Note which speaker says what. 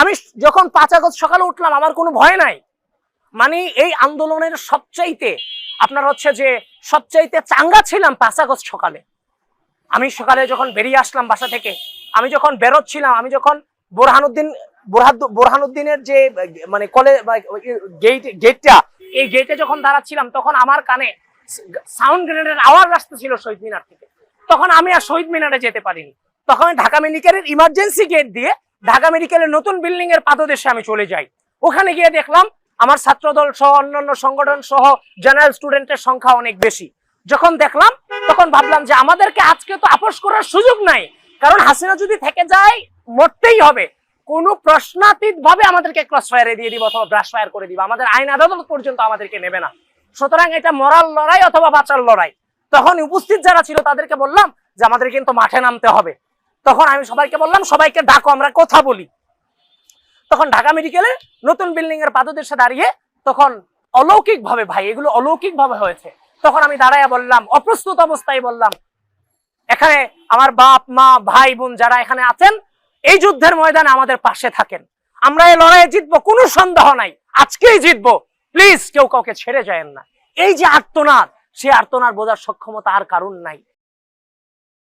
Speaker 1: আমি যখন পাঁচ আগস্ট সকালে উঠলাম, আমার কোনো ভয় নাই। মানে এই আন্দোলনের সবচাইতে আপনার হচ্ছে যে সবচাইতে চাঙ্গা ছিলাম পাঁচ আগস্ট সকালে। আমি সকালে যখন বেরিয়ে আসলাম বাসা থেকে, আমি যখন বেরোচ্ছিলাম, আমি যখন বোরহানুদ্দিন বোরহানুদ্দিনের যে মানে কলেজ গেট গেটটা এই গেটে যখন দাঁড়াচ্ছিলাম, তখন আমার কানে সাউন্ড গ্রেনেডের আওয়াজ আসতেছিল শহীদ মিনার থেকে। তখন আমি আর শহীদ মিনারে যেতে পারিনি। তখন ঢাকা মেডিকেলের ইমার্জেন্সি গেট দিয়ে ঢাকা মেডিকেলের নতুন বিল্ডিং এর পাদদেশে আমি চলে যাই। ওখানে গিয়ে দেখলাম আমার ছাত্রদল সহ অন্যান্য সংগঠন সহ জেনারেল স্টুডেন্টের সংখ্যা অনেক বেশি। যখন দেখলাম, তখন ভাবলাম যে আমাদেরকে আজকে তো আপোষ করার সুযোগ নাই। কারণ হাসিনা যদি থেকে যায়, মরতেই হবে। কোন প্রশ্নাতীত ভাবে আমাদেরকে ক্রস ফায়ারে দিয়ে দিব অথবা ব্রাশ ফায়ার করে দিব। আমাদের আইন আদালত পর্যন্ত আমাদেরকে নেবে না। সুতরাং এটা মরাল লড়াই অথবা বাঁচার লড়াই। তখন উপস্থিত যারা ছিল তাদেরকে বললাম যে আমাদের কিন্তু মাঠে নামতে হবে। তখন আমি সবাইকে বললাম, সবাইকে ডাকো, আমরা কথা বলি। তখন ঢাকা মেডিকেলে নতুন বিল্ডিং এর পাদদেশে দাঁড়িয়ে তখন অলৌকিক ভাবে ভাই, এগুলো অলৌকিক ভাবে হয়েছে। তখন আমি দাঁড়াইয়া বললাম, অপ্রস্তুত অবস্থায় বললাম, এখানে আমার বাপ, মা, ভাই, বোন যারা এখানে আছেন, এই যুদ্ধের ময়দানে আমাদের পাশে থাকেন। আমরা এই লড়াইয়ে জিতবো, কোনো সন্দেহ নাই। আজকেই জিতবো। প্লিজ কেউ কাউকে ছেড়ে যায়েন না। এই যে আর্তনাদ, সে আর্তনাদ বোঝার সক্ষমতা আর কারণ নাই।